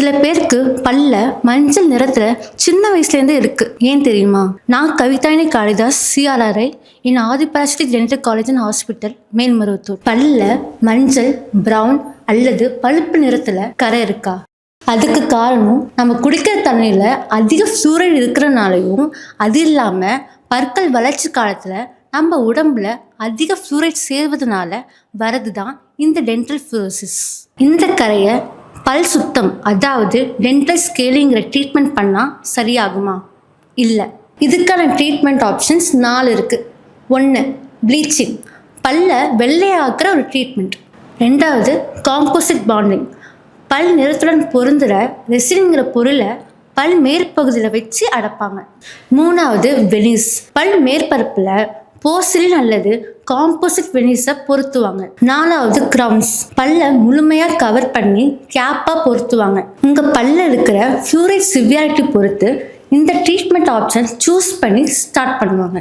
சில பேருக்கு பல்ல மஞ்சள் நிறத்துல சின்ன வயசுலேருந்தே இருக்கு. ஏன் தெரியுமா? நான் கவிதாயினி Kalidas CRRI N Adhiparasakthi dental college and hospital Melmaruvathur. பல்ல மஞ்சள் பிரவுன் அல்லது பழுப்பு நிறத்துல கரை இருக்கா? அதுக்கு காரணம் நம்ம குடிக்கிற தண்ணியில் அதிக சூழல் இருக்கிறனாலையும் அது இல்லாமல் பற்கள் வளர்ச்சி காலத்தில் நம்ம உடம்புல அதிக ஃப்ளூரைட் சேர்வதனால வரது தான் இந்த டென்டல் ஃப்ளூரோசிஸ் இந்த கரையை பல் சுத்தம் அதாவது டென்டல் ஸ்கேலிங்கிற ட்ரீட்மெண்ட் பண்ணால் சரியாகுமா? இல்லை. இதுக்கான ட்ரீட்மெண்ட் ஆப்ஷன்ஸ் நாலு இருக்குது ஒன்று ப்ளீச்சிங் பல்ல வெள்ளையாக்குற ஒரு ட்ரீட்மெண்ட் ரெண்டாவது காம்போசிட் பாண்டிங் பல் நிறத்துடன் பொருந்துகிற ரெசின்ங்கிற பொருளை பல் மேற்பகுதியில் வச்சு அடைப்பாங்க. மூணாவது வெனிஸ் பல் மேற்பரப்பில் போர்சிலின் அல்லது காம்போசிட் வெனிஸை பொருத்துவாங்க. நாலாவது கிரவுன்ஸ் பல்லை முழுமையாக கவர் பண்ணி கேப்பாக பொருத்துவாங்க. உங்கள் பல்ல இருக்கிற ஃபியூரைட் சிவியாரிட்டி பொறுத்து இந்த ட்ரீட்மெண்ட் ஆப்ஷன் சூஸ் பண்ணி ஸ்டார்ட் பண்ணுவாங்க.